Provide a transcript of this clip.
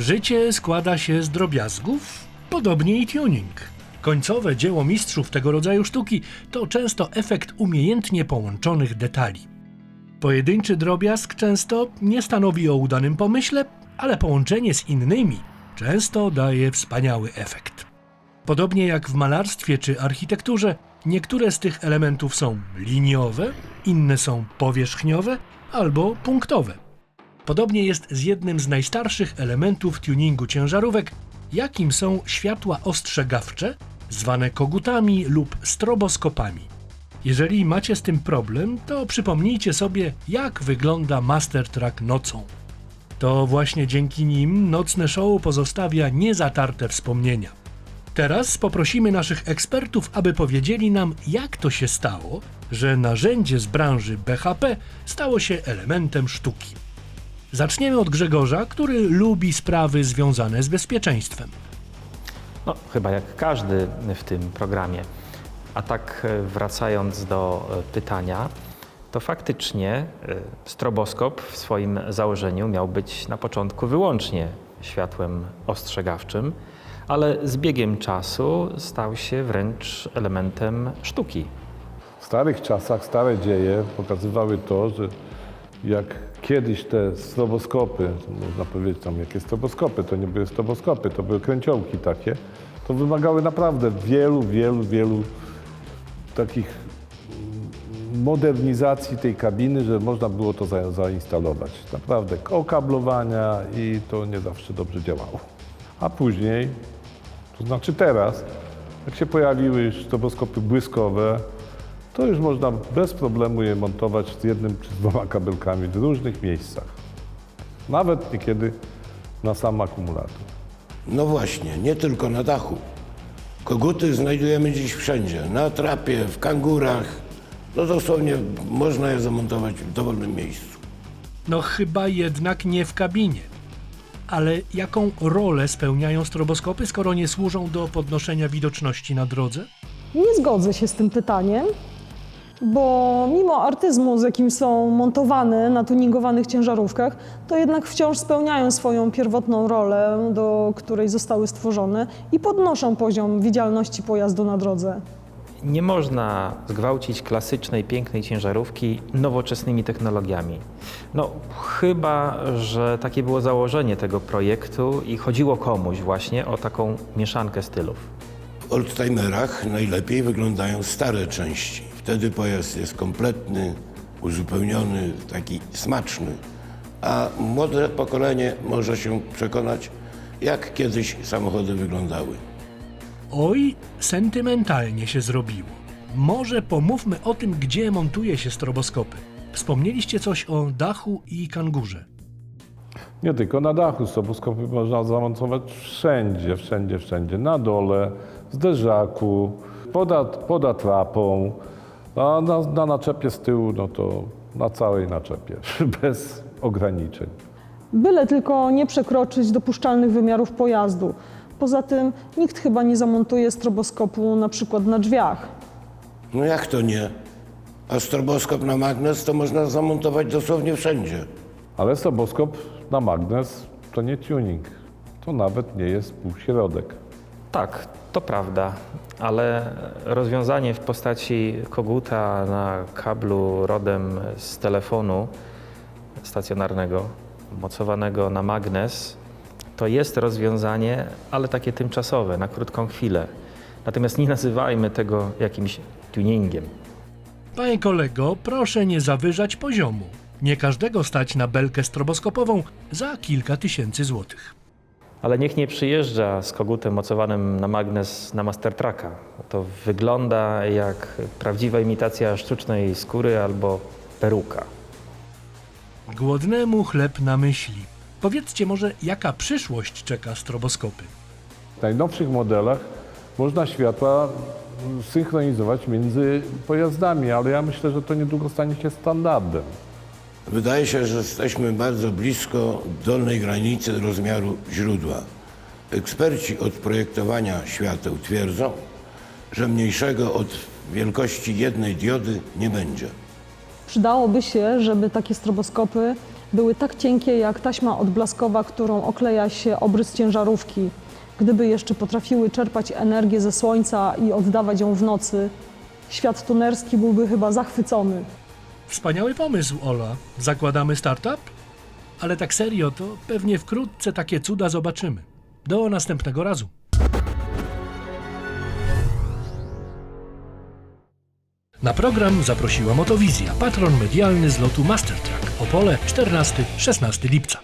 Życie składa się z drobiazgów, podobnie i tuning. Końcowe dzieło mistrzów tego rodzaju sztuki to często efekt umiejętnie połączonych detali. Pojedynczy drobiazg często nie stanowi o udanym pomyśle, ale połączenie z innymi często daje wspaniały efekt. Podobnie jak w malarstwie czy architekturze, niektóre z tych elementów są liniowe, inne są powierzchniowe albo punktowe. Podobnie jest z jednym z najstarszych elementów tuningu ciężarówek, jakim są światła ostrzegawcze, zwane kogutami lub stroboskopami. Jeżeli macie z tym problem, to przypomnijcie sobie, jak wygląda Master Track nocą. To właśnie dzięki nim nocne show pozostawia niezatarte wspomnienia. Teraz poprosimy naszych ekspertów, aby powiedzieli nam, jak to się stało, że narzędzie z branży BHP stało się elementem sztuki. Zaczniemy od Grzegorza, który lubi sprawy związane z bezpieczeństwem. No, chyba jak każdy w tym programie. A tak e, wracając do e, pytania, to faktycznie e, stroboskop w swoim założeniu miał być na początku wyłącznie światłem ostrzegawczym, ale z biegiem czasu stał się wręcz elementem sztuki. W starych czasach stare dzieje pokazywały to, że jak kiedyś te stroboskopy, można powiedzieć tam jakie stroboskopy, to nie były stroboskopy, to były kręciołki takie, to wymagały naprawdę wielu, wielu, wielu takich modernizacji tej kabiny, że można było to za, zainstalować. Naprawdę okablowania i to nie zawsze dobrze działało. A później, to znaczy teraz, jak się pojawiły już stroboskopy błyskowe, to już można bez problemu je montować z jednym czy dwoma kabelkami w różnych miejscach. Nawet niekiedy na sam akumulator. No właśnie, nie tylko na dachu. Koguty znajdujemy dziś wszędzie. Na trapie, w kangurach. No dosłownie można je zamontować w dowolnym miejscu. No chyba jednak nie w kabinie. Ale jaką rolę spełniają stroboskopy, skoro nie służą do podnoszenia widoczności na drodze? Nie zgodzę się z tym pytaniem, bo mimo artyzmu, z jakim są montowane na tuningowanych ciężarówkach, to jednak wciąż spełniają swoją pierwotną rolę, do której zostały stworzone i podnoszą poziom widzialności pojazdu na drodze. Nie można zgwałcić klasycznej, pięknej ciężarówki nowoczesnymi technologiami. No, chyba, że takie było założenie tego projektu i chodziło komuś właśnie o taką mieszankę stylów. W oldtimerach najlepiej wyglądają stare części. Wtedy pojazd jest kompletny, uzupełniony, taki smaczny. A młode pokolenie może się przekonać, jak kiedyś samochody wyglądały. Oj, sentymentalnie się zrobiło. Może pomówmy o tym, gdzie montuje się stroboskopy. Wspomnieliście coś o dachu i kangurze. Nie tylko na dachu, stroboskopy można zamontować wszędzie, wszędzie, wszędzie. Na dole, w zderzaku, pod, pod atrapą, a na, na naczepie z tyłu, no to na całej naczepie, bez ograniczeń. Byle tylko nie przekroczyć dopuszczalnych wymiarów pojazdu. Poza tym nikt chyba nie zamontuje stroboskopu na przykład na drzwiach. No jak to nie? A stroboskop na magnes to można zamontować dosłownie wszędzie. Ale stroboskop na magnes to nie tuning, to nawet nie jest półśrodek. Tak, to prawda, ale rozwiązanie w postaci koguta na kablu rodem z telefonu stacjonarnego, mocowanego na magnes, to jest rozwiązanie, ale takie tymczasowe, na krótką chwilę. Natomiast nie nazywajmy tego jakimś tuningiem. Panie kolego, proszę nie zawyżać poziomu. Nie każdego stać na belkę stroboskopową za kilka tysięcy złotych. Ale niech nie przyjeżdża z kogutem mocowanym na magnes na Mastertracka. To wygląda jak prawdziwa imitacja sztucznej skóry albo peruka. Głodnemu chleb na myśli. Powiedzcie może, jaka przyszłość czeka stroboskopy? W najnowszych modelach można światła synchronizować między pojazdami, ale ja myślę, że to niedługo stanie się standardem. Wydaje się, że jesteśmy bardzo blisko dolnej granicy rozmiaru źródła. Eksperci od projektowania świateł twierdzą, że mniejszego od wielkości jednej diody nie będzie. Przydałoby się, żeby takie stroboskopy były tak cienkie jak taśma odblaskowa, którą okleja się obrys ciężarówki. Gdyby jeszcze potrafiły czerpać energię ze słońca i oddawać ją w nocy, świat tunerski byłby chyba zachwycony. Wspaniały pomysł, Ola. Zakładamy startup? Ale tak serio, to pewnie wkrótce takie cuda zobaczymy. Do następnego razu. Na program zaprosiła Motowizja, patron medialny z lotu Mastertrack. Opole 14-16 lipca.